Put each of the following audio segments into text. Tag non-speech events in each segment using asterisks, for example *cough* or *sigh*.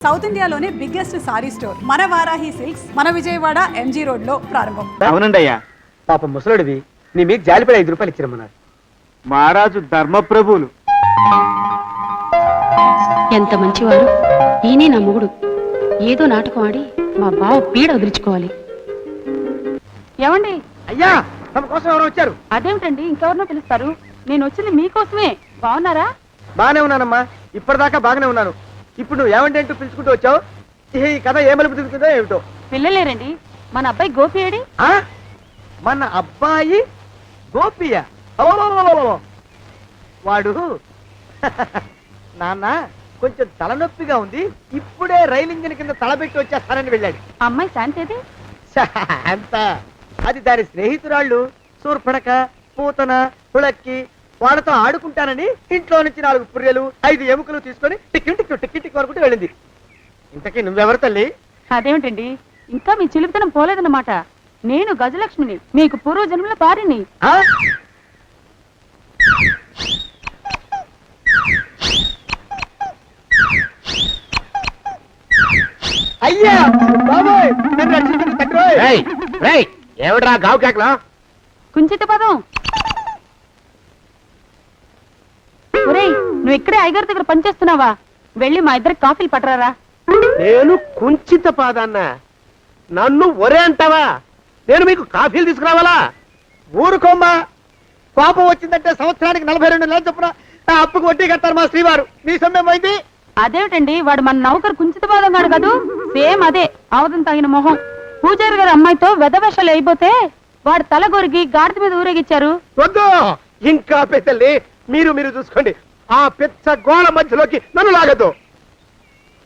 South ఇండియాలోనే biggest sorry store మన Varahi silks మన విజయవాడ ఎంజీ రోడ్లో ప్రారంభం. అవునండి అయ్యా. పాప ముసలుడివి నీ మీకు జాలిపడి ఐదు రూపాయలు ఇచ్చిరమ్మన్నారు. మహారాజు ధర్మప్రభువులు ఎంత మంచివారు. ఈయనే నా మొగుడు. ఏదో నాటకం ఆడి మా బావ పీడ వదిలించుకోవాలి. ఏమండి? అయ్యా తమ కోసం ఎవరు వచ్చారు. అదేమిటండి? ఇంకెవరినో పిలుస్తారు. నేను వచ్చింది మీకోసమే. బాగున్నారా? బాగానే ఉన్నానమ్మా. ఇప్పటిదాకా బాగానే ఉన్నాను. ఇప్పుడు నువ్వు ఏమంటే అంటూ పిలుచుకుంటూ వచ్చావు? ఈ కథ ఏ మలుపు తిరుగుతుందో ఏమిటో? పిల్లలేరండి. మన అబ్బాయి గోపి ఏడి ఆ? మన అబ్బాయి గోపియ. వాడు *laughs* నాన్న కొంచెం తలనొప్పిగా ఉంది. ఇప్పుడే రైలు ఇంజిన్ కింద తలబెట్టి వచ్చేస్తానని వెళ్ళాడు. అమ్మాయి శాంతి ఏది అంత అది *laughs* దాని స్నేహితురాళ్ళు. సూర్పడక పూతన పుళక్కి వాళ్ళతో ఆడుకుంటానని ఇంట్లో నుంచి నాలుగు పుర్రెలు ఐదు ఎముకలు తీసుకొని టిక్కి టిక్కి టిక్కి టిక్కి వరకు వెళ్ళింది. ఇంతకీ నువ్వెవరు తల్లి? అదేమిటండి? ఇంకా మీ చిలుపుతనం పోలేదన్నమాట. నేను గజలక్ష్మిని మీకు పూర్వ జన్మల భార్యని. ఆ? అయ్యా బాబోయ్ నన్ను రక్షించండి తండ్రోయ్. ఏమిట్రా గావు కేకలో కుంచిత పదం ఒరేయ్ నువ్వు ఇక్కడే ఐగారి దగ్గర పనిచేస్తున్నావా? వెళ్ళి మా ఇద్దరికి కాఫీలు పట్టరారా? నేను కుంచిత పాదాన్న. నన్ను ఒరే అంటావా? నేను మీకు కాఫీలు తీసుకురావాలా? ఊరుకోమ్మా. కోపం వచ్చిందంటే సంవత్సరానికి నలభై రెండు నెలలు చొప్పున ఆ అప్పుకు వడ్డీ కట్టారు మా శ్రీవారు. నీ సొమ్మేం పోయింది అదేమిటండి వాడు మన నౌకరు కుంచిత పాదం గాడు కదూ? సేమ్ అదే అవతం తగిన మొహం. పూజారి గారి అమ్మాయితో వెధవేషాలు అయిపోతే వాడు తల గొరిగి గాడిద మీద ఊరేగిచ్చారు. వద్దు. ఇంకా పెద్దల్ని మీరు మీరు చూసుకోండి. ఆ పెద్ద గోళ మధ్యలోకి నన్ను లాగద్దు.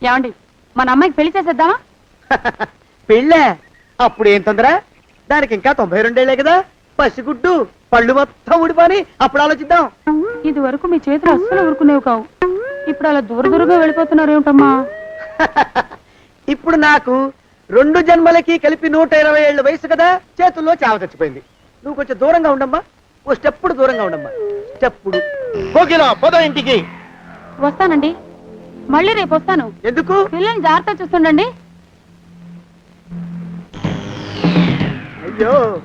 ఏమండి మన అమ్మాయికి పెళ్ళి చేసేద్దామా? *laughs* పెళ్ళే? అప్పుడు ఏం తొందర? దానికి ఇంకా తొంభై రెండేళ్ళే కదా. పసిగుడ్డు పళ్ళు మొత్తం ఊడిపోని అప్పుడు ఆలోచిద్దాం. ఇది వరకు మీ చేతులు అస్సలు ఊరుకునేవి కావు. ఇప్పుడు అలా దూర దూరంగా వెళ్ళిపోతున్నారు ఏమిటమ్మా? *laughs* ఇప్పుడు నాకు రెండు జన్మలకి కలిపి నూట ఇరవై ఏళ్ళ వయసు కదా. చేతుల్లో చావ చచ్చిపోయింది. నువ్వు కొంచెం దూరంగా ఉండమ్మా. ఓ స్టెప్పుడు దూరంగా ఉండమ్మా. స్టెప్పుడు కోకిలో పోదా ఇంటికి. వస్తానండి. మళ్ళీ రేపు వస్తాను. ఎందుకు? పిల్లల్ని జాగ్రత్త చూస్తుండండి. అయ్యో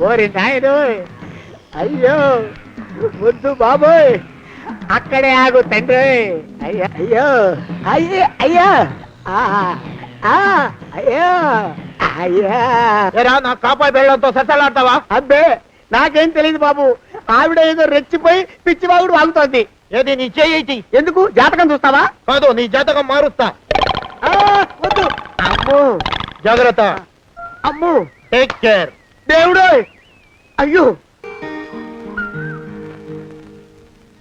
ఓరి నాయను అయ్యో ముద్దు బాబోయ్. అక్కడే ఆగు తండ్రి. అయ్యో అయ్యో అయ్యో అయ్యో. ఆ, ఆ, అయ్యో అయ్యా. ఏరా, నా కాపాయి బెళ్ళంతో సత్తలాడతావా? అబ్బే నాకేం తెలియదు బాబు. ఆవిడ ఏదో రెచ్చిపోయి పిచ్చివాగుడు వాగుతోంది. ఏది నీ చేయి ఎందుకు? జాతకం చూస్తావా? కాదు నీ జాతకం మారుస్తా. ఆ, వద్దు. అమ్మో జాగ్రత్త. అమ్మో. టేక్ కేర్ దేవుడు! అయ్యో!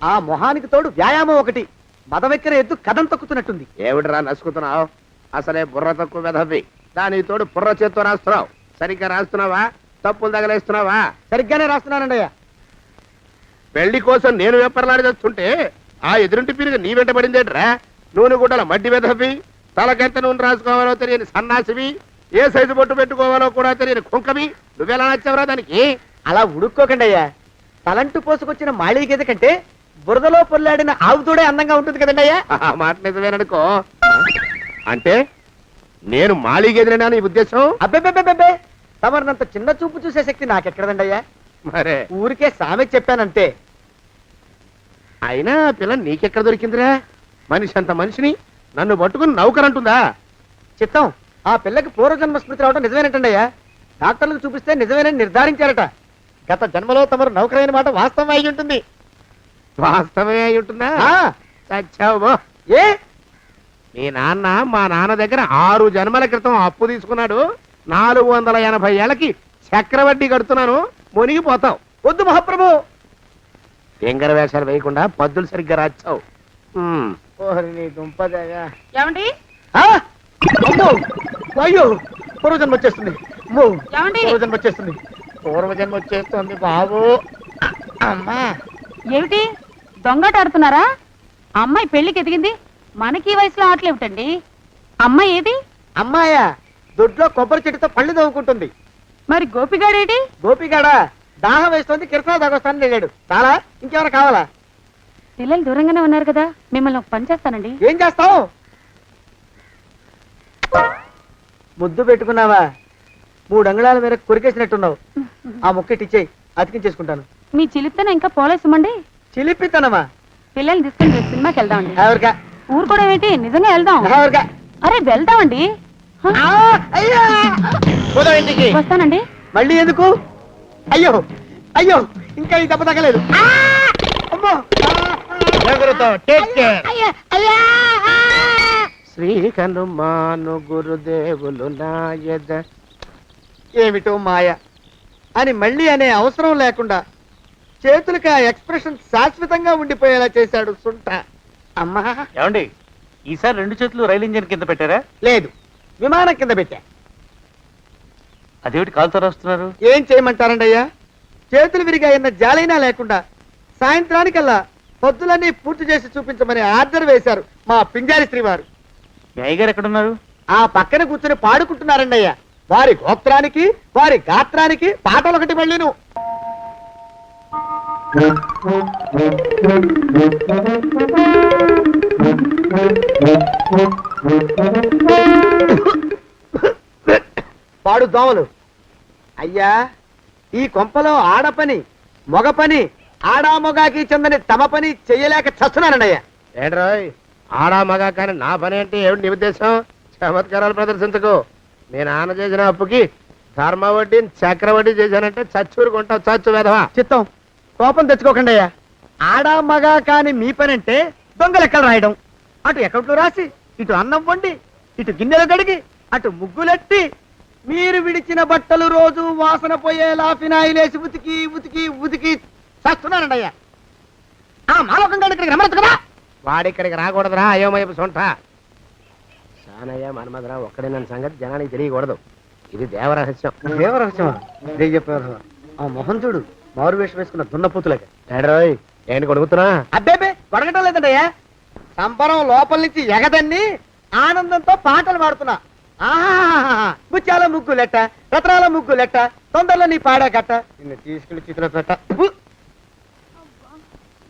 ఆ మొహానికి తోడు వ్యాయామం ఒకటి. మదవెక్కిన ఎద్దు కథం తొక్కుతున్నట్టుంది. ఏమిటిరా నసుకుతున్నావు? అసలే బుర్ర తక్కువ మెదవి దాని తోడు బుర్ర చేత్తో రాస్తున్నావు. సరిగ్గా రాస్తున్నావా? తప్పులు తగలేస్తున్నావా? సరిగ్గానే రాస్తున్నానండి అయ్యా పెళ్ళి కోసం నేను వెప్పర్లాడి తెస్తుంటే ఆ ఎదురింటి పీరుగా నీ వెంట పడిందేట్రా? నూనె గుడ్డల మడ్డి వెదవి తలకెంత నూనె రాసుకోవాలో తెలియని సన్నాసివి ఏ సైజు బొట్టు పెట్టుకోవాలో కూడా తెలియని కుంకవి. నువ్వెలా నచ్చావురా దానికి? అలా ఉడుక్కోకండి అయ్యా. తలంటు పోసుకొచ్చిన మాళీ గేదె కంటే బురదలో పొల్లాడిన ఆవు తోడే అందంగా ఉంటుంది కదండి అయ్యా. ఆ మాట నిజమేననుకో. అంటే నేను మాళీగెదిరినా నీ ఉద్దేశం? అబ్బెబ్బెబ్బెబ్బే! తమరినంత చిన్న చూపు చూసే శక్తి నాకెక్కడదండి అయ్యా? మరే. ఊరికే సామె చెప్పానంతే. అయినా ఆ పిల్ల నీకెక్కడ దొరికిందిరా? మనిషి అంత మనిషిని నన్ను పట్టుకుని నౌకరంటుందా? చిత్తం ఆ పిల్లకి పూర్వజన్మ స్మృతి రావడం నిజమేనటండి అయ్యా. డాక్టర్లకు చూపిస్తే నిజమేనని నిర్ధారించారట. గత జన్మలో తమరు నౌకరైన మాట వాస్తవం అయి ఉంటుంది. వాస్తవమే అయి ఉంటుందా? ఆ, చచ్చావు బో. ఏ? మీ నాన్న మా నాన్న దగ్గర ఆరు జన్మల క్రితం అప్పు తీసుకున్నాడు. నాలుగు వందల ఎనభై ఏళ్ళకి చక్రవడ్డీ కడుతున్నాను. మునిగిపోతావు వద్దు మహాప్రభు. ఎంగర వేషాలు వేయకుండా పద్దులు సరిగ్గా రాచావు. ఓహరి నీ దుంపదేగా ఏమండి? ఆ? అమ్మో! అయ్యో! పూర్వజన్మ వచ్చేస్తుంది. అమ్మో! ఏమండి? పూర్వజన్మ వచ్చేస్తుంది. పూర్వజన్మ వచ్చేస్తుంది బాబు. అమ్మా! ఏమిటి? దొంగట ఆడుతున్నారా అమ్మాయి పెళ్ళికి ఎదిగింది? మనకి ఈ వయసులో ఆటలేమిటండి? అమ్మాయి ఏది? అమ్మాయా! దొడ్లో కొబ్బరి చెట్టుతో పళ్ళు తవ్వుకుంటుంది. మరి గోపిగాడేటి? గోపిగాడ? దాహం వేస్తుంది కిరసా దాగొస్తానని వెళ్ళాడు. చాలా ఇంకేమైనా కావాలా? పిల్లలు దూరంగానే ఉన్నారు కదా మిమ్మల్ని ఒక పని చేస్తానండి. ఏం చేస్తావు? ముద్దు పెట్టుకున్నావా? మూడు అంగుళాల మేర కొరికేసినట్టున్నావు. ఆ ముక్క ఇచ్చేయి అతికించేసుకుంటాను. మీ చిలిపితేనే ఇంకా పోలేసమండి చిలిపితనమా? పిల్లల్ని తీసుకుని సినిమాకి వెళ్దామండి. ఎవరికా? ఊరుకోవడం ఏంటి? నిజంగా వెళ్దాం. ఎవరికా? అరే వెళ్దామండి. పోదాం ఇంటికి వస్తానండి. మళ్ళీ ఎందుకు? అయ్యో! అయ్యో! ఇంకా ఈ దెబ్బ తగ్గలేదు! శ్రీ హనుమాను గురుదేవులు నాయద. ఏమిటో మాయ. అని మళ్ళీ అనే అవసరం లేకుండా చేతులకి ఆ ఎక్స్ప్రెషన్ శాశ్వతంగా ఉండిపోయేలా చేశాడు సుంట. అమ్మా! ఏమండి ఈసారి రెండు చేతులు రైలు ఇంజిన్ కింద పెట్టారా? లేదు. విమానం కింద పెట్టా. అదేమిటి కాలుతో రాస్తున్నారు? ఏం చేయమంటారండి అయ్యా? చేతులు విరిగాయన్న జాలైనా లేకుండా సాయంత్రానికల్లా పొద్దులన్నీ పూర్తి చేసి చూపించమని ఆర్డర్ వేశారు మా పింజారి శ్రీవారు. అయ్యగారు ఎక్కడున్నారు? ఆ పక్కన కూర్చొని పాడుకుంటున్నారండి అయ్యా. వారి గోత్రానికి వారి గాత్రానికి పాటలు ఒకటి మళ్ళీను. పాడు దోమలు. అయ్యా ఈ కొంపలో ఆడ పని మగ పని ఆడా మొగాకి చెందని తమ పని చెయ్యలేక చస్తున్నానండి అయ్యా ఏంట్రాయ్ ఆడా మగా కానీ నా పని అంటే ఏమిటి నీ ఉద్దేశం? చమత్కారాలు ప్రదర్శించకు. మీ నాన్న చేసిన అప్పుకి ధర్మ వడ్డీ చక్ర వడ్డీ చేశానంటే చచ్చూరుకుంటావు చచ్చు వెధవా. చిత్తం. కోపం తెచ్చుకోకండి అయ్యా ఆడా మగా కాని మీ పని అంటే దొంగ లెక్కలు రాయడం. అటు అకౌంట్లో రాసి ఇటు అన్నం వండి ఇటు గిన్నెలు కడిగి అటు ముగ్గులెట్టి మీరు విడిచిన బట్టలు రోజు వాసన పోయేలా ఫినాయిలేసి ఉతికి ఉతికి ఉతికి చేస్తున్నానండి అయ్యా ఆ మాలోకం గారి ఇక్కడికి రమ్మనొచ్చు కదా? వాడిక్కడికి రాకూడదురా అయోమయపు సొంట. సానయ్య మన్మధరా ఒక్కడే నన్ను సంగతి జనానికి తెలియకూడదు. ఇది దేవరహస్యం. దేవరహస్యమా? ఇదే చెప్పారు? ఆ మొహం చూడు. మారు వేషం వేసుకున్న దున్నపోతులకి ఏడ్రోయ్ ఏంటి కొడుకుతున్నా అబ్బేబే లేదండయ్యా సంబరం లోపల నుంచి ఎగదన్ని ఆనందంతో పాటలు పాడుతున్నా. ఆహాహాహా. ముత్యాల ముగ్గు లెట్ట రత్నాల ముగ్గు లెట్ట తొందరలో నీ పాడా కట్ట. నిన్ను తీసుకెళ్ళి చిత్ర పెట్ట.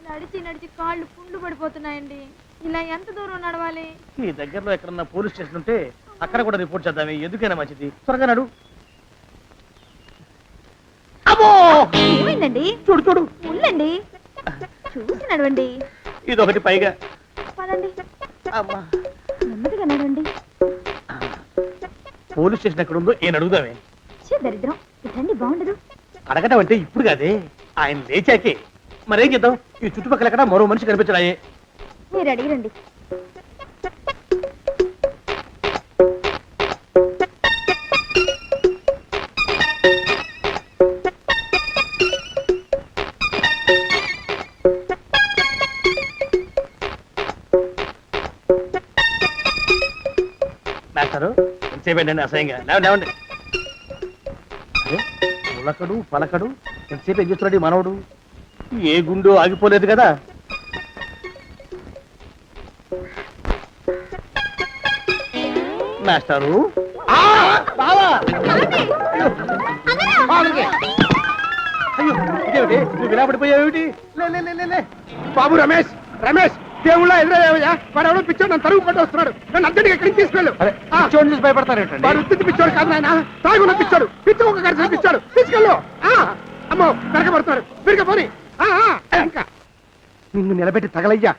నడిచి నడిచి కాళ్ళు పుండ్లు పడిపోతున్నాయండి. ఇలా ఎంత దూరం నడవాలి? మీ దగ్గరలో ఎక్కడన్నా పోలీస్ స్టేషన్ ఉంటే అక్కడ కూడా రిపోర్ట్ చేద్దామే. ఎందుకైనా మంచిది. త్వరగా నడు. అమ్మో ఏమైందండి? చూడు చూడు. ఉండండి చూసి నడవండి. ఇది ఒకటి పైగా. పదండి. అమ్మా. నెమ్మదిగా నడవండి. పోలీస్ స్టేషన్ ఎక్కడ ఉందో ఏం అడుగుదామే. ఛీ, దరిద్రం. ఇటండి బాగుండదు. అడగటం అంటే ఇప్పుడు కాదే. ఆయన లేచాకే. మరేం చేద్దాం? ఈ చుట్టుపక్కల ఎక్కడ మరో మనిషి కనిపించడాయే. మీరు అడిగిరండి. ఎంతసేపేంటండి అసహ్యంగా. లేవండి ఉలకడు పలకడు? ఎంతసేపు ఏం చేస్తున్నాడు మనవడు? ఏ గుండు ఆగిపోలేదు కదా. మాస్టారు? బావా! అయ్యో! ఇదేమిటి? నువ్వు ఇలా పడిపోయావేమిటి? లే లే లే, లే లే! బాబు రమేష్! రమేష్! దేవుళ్ళ ఎదురయ్యా వాడు ఎవడో పిచ్చోడు నన్ను తరుగు పట్టి వస్తున్నాడు. నన్ను అద్దెకి ఎక్కడికి తీసుకెళ్ళు. అరే ఆ, చూడండి చూసి భయపడతారేంటండి? వాడు ఉత్తి పిచ్చోడు కాదు నాయన. తాగున్న పిచ్చాడు పిచ్చి ఒక కలిసి పిచ్చాడు. తీసుకెళ్ళు. ఆ, అమ్మో వెనకబడుతున్నాడు తిరిగి పోని. ఆ, ఆ, ఇంకా నిన్ను నిలబెట్టి తగలయ్యా.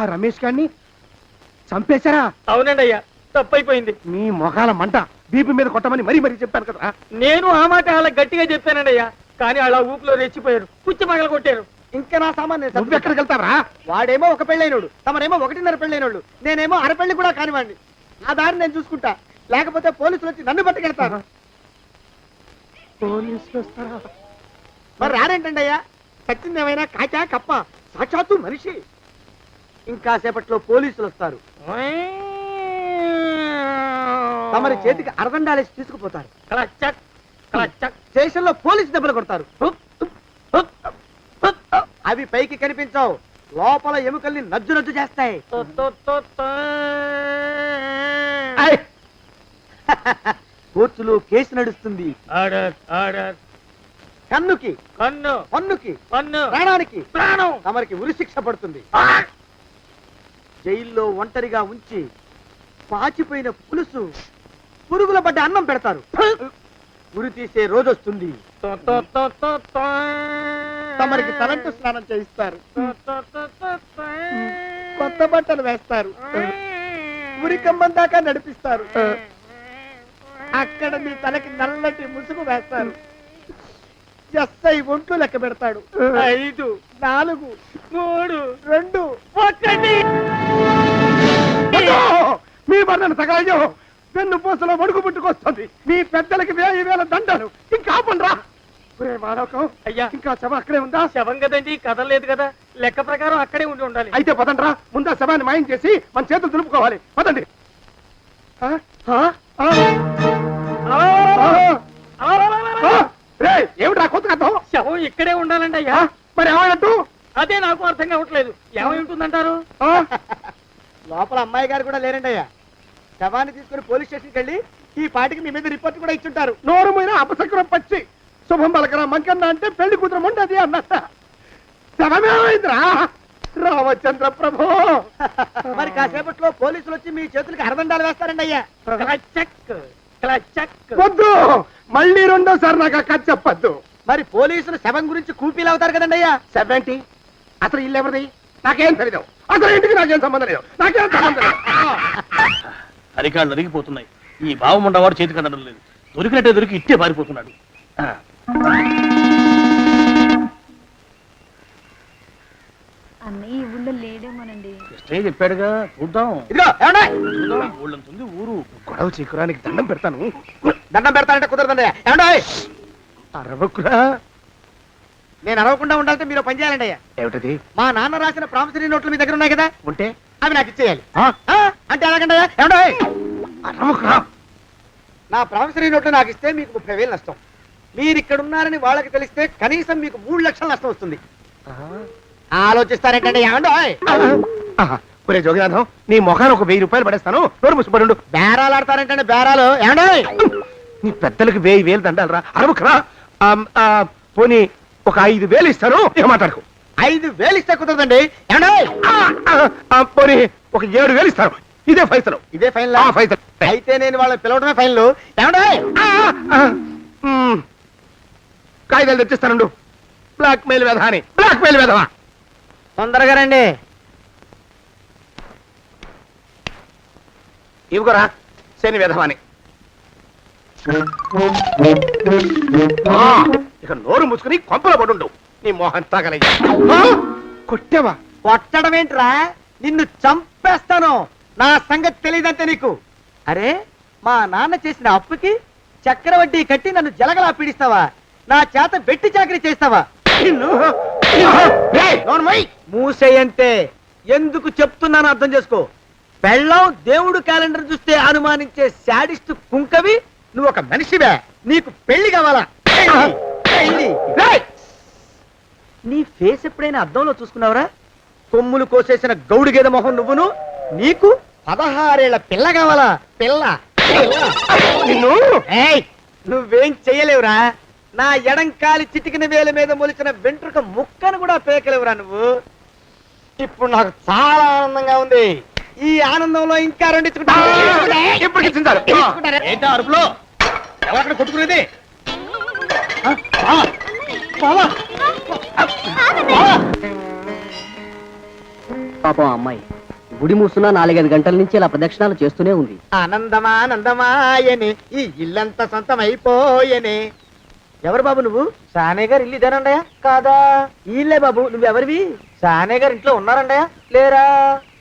ఆ రమేష్ గారిని చంపేశారా? అవునండి అయ్యా తప్పైపోయింది. నీ మొఖాల మంట బీపీ మీద కొట్టమని మరీ మరీ చెప్పాను కదా. నేను ఆ మాట అలా గట్టిగా చెప్పానండి అయ్యా. కానీ అలా ఊపిలో రెచ్చిపోయారు. పుచ్చి పగల కొట్టారు ఇంకా నా సామాన్ నేను నువ్వు. ఎక్కడికి వెళ్తావరా? వాడేమో ఒక పెళ్ళైనోడు తమరేమో ఒకటిన్నర పెళ్ళైనోడు నేనేమో అరపెళ్ళి కూడా కానివ్వండి ఆ దారి నేను చూసుకుంటా. లేకపోతే పోలీసులు వచ్చి నన్ను పట్టుకెళ్తారు. పోలీసులు వస్తారా? మరి రారేంటండి అయ్యా? చచ్చింది ఏమైనా కాచా కప్ప? సాక్షాత్తు మనిషి. ఇంకా సేపట్లో పోలీసులు వస్తారు. తమరి చేతికి అరదండాలేసి తీసుకుపోతారు. క్లచక్ క్లచక్ స్టేషన్లో పోలీసు దెబ్బలు కొడతారు. అవి పైకి కనిపించవు. లోపల ఎముకల్ని నజ్జు నజ్జు చేస్తాయి. కోర్టులో కేసు నడుస్తుంది. కన్నుకి. కన్ను. పన్నుకి. కన్ను ప్రాణానికి. ప్రాణం. తమరికి ఉరిశిక్ష పడుతుంది. జైల్లో ఒంటరిగా ఉంచి పాచిపోయిన పులుసు పురుగుల పడ్డ అన్నం పెడతారు. ఉరి తీసే రోజు వస్తుంది తమరికి తలంటు స్నానం చేయిస్తారు. కొత్త బట్టలు వేస్తారు. ఉరి దాకా నడిపిస్తారు. అక్కడ మీ తలకి నల్లటి ముసుగు వేస్తారు. ఎస్ఐ ఒంట్లు లెక్క పెడతాడు. ఐదు నాలుగు మూడు రెండు ఒకటి. మీ బండను సగాయం వెన్ను పూసలో మడుగు పుట్టుకొస్తుంది. మీ పెద్దలకి వేయి వేల దండలు. ఇంకా ఆపండ్రా. అయ్యా. ఇంకా శవ అక్కడే ఉందా శవం కదండి కదలలేదు కదా లెక్క ప్రకారం అక్కడే ఉండి ఉండాలి అయితే పదండ్రా ముందా శవాన్ని మాయం చేసి మన చేతులు దులుపుకోవాలి పదండి ఆ? ఆ? ఆ? ఆ? ఆ? రేయ్, ఏమిట్రా కొత్త కథ శవం ఇక్కడే ఉండాలండి అయ్యా మరి ఏమైనట్టు అదే నాకు అర్థం కావట్లేదు ఏమై ఉంటుందంటారు ఆ? లోపల అమ్మాయి గారు కూడా లేరండి అయ్యా శవాన్ని తీసుకుని పోలీస్ స్టేషన్కి వెళ్ళి ఈ పాటికి మీ మీద రిపోర్ట్ కూడా ఇచ్చుంటారు నోరు మీద అపసక్రం పచ్చి శుభం పలకరా మంకన్న అంటే పెళ్ళి కూతురు ఉండదు అన్నట్ట. శవమేమైందిరా? రామచంద్ర ప్రభో. మరి కాసేపట్లో పోలీసులు వచ్చి మీ చేతులకి అరదండాలు వేస్తారండి అయ్యా. వద్దు! మళ్ళీ రెండోసారి నాకు కథ చెప్పద్దు. మరి పోలీసులు శవం గురించి కూపీలు అవుతారు కదండి అయ్యా. సెవెంటీ అసలు ఇల్లు ఎవరిది నాకేం తెలియదు అసలు ఇంటికి నాకేం సంబంధం లేదు. నాకేం సంబంధం లేదు. అరికాళ్ళు అరిగిపోతున్నాయి ఈ భావం ఉండవాడు చేతికి అందడం లేదు. దొరికినట్టే దొరికి ఇట్టే పారిపోతున్నాడు. ఆ, అన్నయ్య ఈ ఊళ్ళో లేడేమోనండి. కృష్ణయ్య చెప్పాడుగా చూద్దాం. ఇదిగో చూద్దాం ఊళ్ళంతుంది ఊరు గొడవ చీకురానికి దండం పెడతాను. దండం పెడతానంటే కుదరదండి. ఏమండి? అరవకురా. నేను అరవకుండా ఉండాలంటే మీరు పని చేయాలండి అయ్యా. ఏమిటది? మా నాన్న రాసిన ప్రామిసరీ నోట్లు మీ దగ్గర ఉన్నాయి కదా? ఉంటే? అవి నాకు ఇచ్చేయాలి. ఆ? అంటే ఎలాగండి అయ్యా? ఏమండి? అరవకురా. నా ప్రామిసరీ నోట్లు నాకు ఇస్తే మీకు ముప్పై వేలు నష్టం. మీరు ఇక్కడ ఉన్నారని వాళ్ళకి తెలిస్తే కనీసం మీకు మూడు లక్షల నష్టం వస్తుంది. ఏమండి. ఒరే జోగినాథం నీ మొఖాన్ని ఒక వెయ్యి రూపాయలు పడేస్తాను. నోరు ముసుపడు బేరాలు ఆడతారేంటండి బేరాలు? ఏమండి? నీ పెద్దలకు వెయ్యి వేలు దండాలరా. అరవకురా. ఆమ్, ఆ, పోనీ ఒక ఐదు వేలు ఇస్తాను. ఇక మాట్లాడుకో. ఐదు వేలు ఇస్తే కుదరదండి. ఏమండి? పోనీ ఒక ఏడు వేలు ఇస్తాను. ఇదే ఫైసలు. ఇదే ఫైన్ ఆ, ఫైసలు. అయితే నేను వాళ్ళని పిలవడమే ఫైన్లు. ఏమండి. కాగితాలు తెచ్చిస్తానండు. బ్లాక్ మెయిల్ వెధ అని. బ్లాక్ మెయిల్ వెధవా? తొందరగా రండి. ఇవిగోరా శని వెధవాని ఇక నోరు మూసుకుని కొంపలో పడుండు. నీ మోహన్ తాగలయ్యా కొట్టావా? కొట్టడం ఏంట్రా? నిన్ను చంపేస్తాను. నా సంగతి తెలియదంటే నీకు. అరే మా నాన్న చేసిన అప్పుకి చక్రవడ్డీ కట్టి నన్ను జలగలా పీడిస్తావా? నా చేత బెట్టి చాకరీ చేస్తావా? మూసేయంతే. ఎందుకు చెప్తున్నాను అర్థం చేసుకో. పెళ్ళం దేవుడు క్యాలెండర్ చూస్తే అనుమానించే శాడిస్ట్ కుంకవి నువ్వు ఒక మనిషివే. నీకు పెళ్ళి కావాలా! నీ ఫేస్ ఎప్పుడైనా అద్దంలో చూసుకున్నావురా? కొమ్ములు కోసేసిన గౌడు గేదె మొహం నువ్వును? నీకు పదహారేళ్ళ పిల్ల కావాలా? పిల్ల. నువ్వేం చెయ్యలేవురా? నా ఎడంకాలి చిటికిన వేల మీద మొలిచిన వెంట్రుక ముక్కను కూడా పేకలేవురా నువ్వు. ఇప్పుడు నాకు చాలా ఆనందంగా ఉంది. ఈ ఆనందంలో ఇంకా రెండు ఇచ్చుకుంటా. ఇప్పటికి చింతారు ఏంటా అరుపులో? ఎవరక్కడ కొట్టుకునేది? పాపం అమ్మాయి గుడి మూస్తున్న నాలుగైదు గంటల నుంచి ఇలా ప్రదక్షిణాలు చేస్తూనే ఉంది. ఆనందమానందమాయని ఈ ఇల్లంతా సొంతం అయిపోయని ఎవరు బాబు నువ్వు? సానే గారు ఇల్లు ఇదేనండయా కాదా? ఇల్లే బాబు నువ్వెవరివి? సానే గారు ఇంట్లో ఉన్నారండయా లేరా?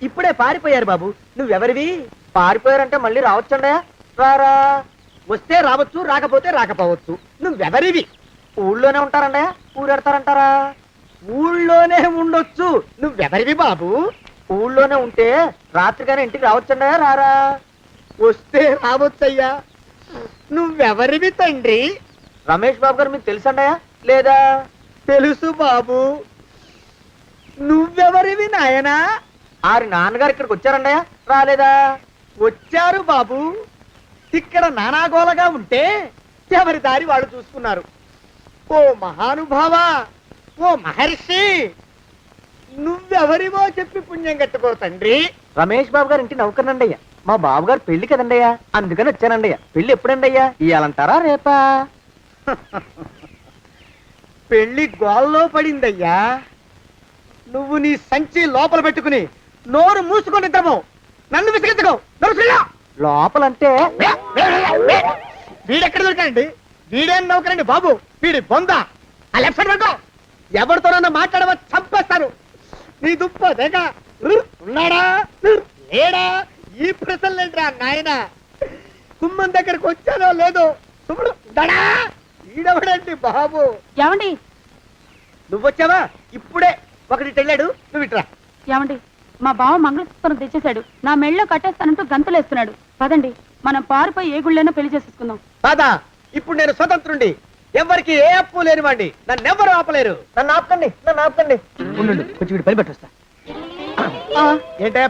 ఇప్పుడే పారిపోయారు బాబు నువ్వెవరివి? పారిపోయారంటే మళ్ళీ రావచ్చండయా రారా? వస్తే రావచ్చు రాకపోతే రాకపోవచ్చు నువ్వెవరివి? ఊళ్ళోనే ఉంటారండయా ఊరెడతారంటారా? ఊళ్ళోనే ఉండొచ్చు నువ్వెవరివి బాబు? ఊళ్ళోనే ఉంటే రాత్రిగానే ఇంటికి రావచ్చండయా రారా? వస్తే రావచ్చయ్యా? నువ్వెవరివి తండ్రి? రమేష్ బాబు గారు మీకు తెలుసండయా లేదా? తెలుసు బాబు. నువ్వెవరివి నాయనా? ఆరి నాన్నగారు ఇక్కడికి వచ్చారండయా రాలేదా? వచ్చారు బాబు. ఇక్కడ నానాగోలగా ఉంటే ఎవరి దారి వాళ్ళు చూసుకున్నారు? ఓ మహానుభావ ఓ మహర్షి నువ్వెవరివో చెప్పి పుణ్యం కట్టుకో తండ్రి. రమేష్ బాబు గారు ఇంటి నౌకర్నండి అయ్యా మా బాబుగారు పెళ్ళి కదండి అయ్యా అందుకని వచ్చానండి అయ్యా పెళ్ళి ఎప్పుడండి అయ్యా ఇయ్యాలంటారా రేపా? *laughs* పెళ్ళి గోల్లో పడిందయ్యా. నువ్వు నీ సంచి లోపల పెట్టుకుని నోరు మూసుకొని నిద్రపో. నన్ను విసిగించుకో. లోపలంటే వీడెక్కడ దొరికాడండి? వీడేం నౌకరండి బాబు? వీడి బొంద. ఆ లెఫ్ట్ సైడ్ పడుకో ఎవరితోనన్నా చంపేస్తారు నీ దుప్ప దేగ ఉన్నాడా? లేడా? ఈ ప్రశ్నలేంట్రా నాయన? కుమ్మం దగ్గరకు వచ్చానో లేదో చూడు దడా ఈడవడండి బాబు. ఏమండి? నువ్వొచ్చావా ఇప్పుడే. ఒకటి వెళ్ళాడు నువ్వు ఇట్రా ఏమండి? మా బావ మంగళసూత్రం తెచ్చేశాడు. నా మెళ్ళో కట్టేస్తానంటూ గంతులేస్తున్నాడు పదండి మనం పారిపోయి ఏ గుళ్ళైనా పెళ్ళి చేసేసుకుందాం కాదా ఇప్పుడు నేను స్వతంత్రుండి ఎవరికి ఏ అప్పు లేనివ్వండి నన్ను ఎవరు ఆపలేరు. నన్ను ఆపకండి నన్ను ఆపకండి. ఉండు కొంచెం వీడి పని పెట్టొస్తా ఏంటే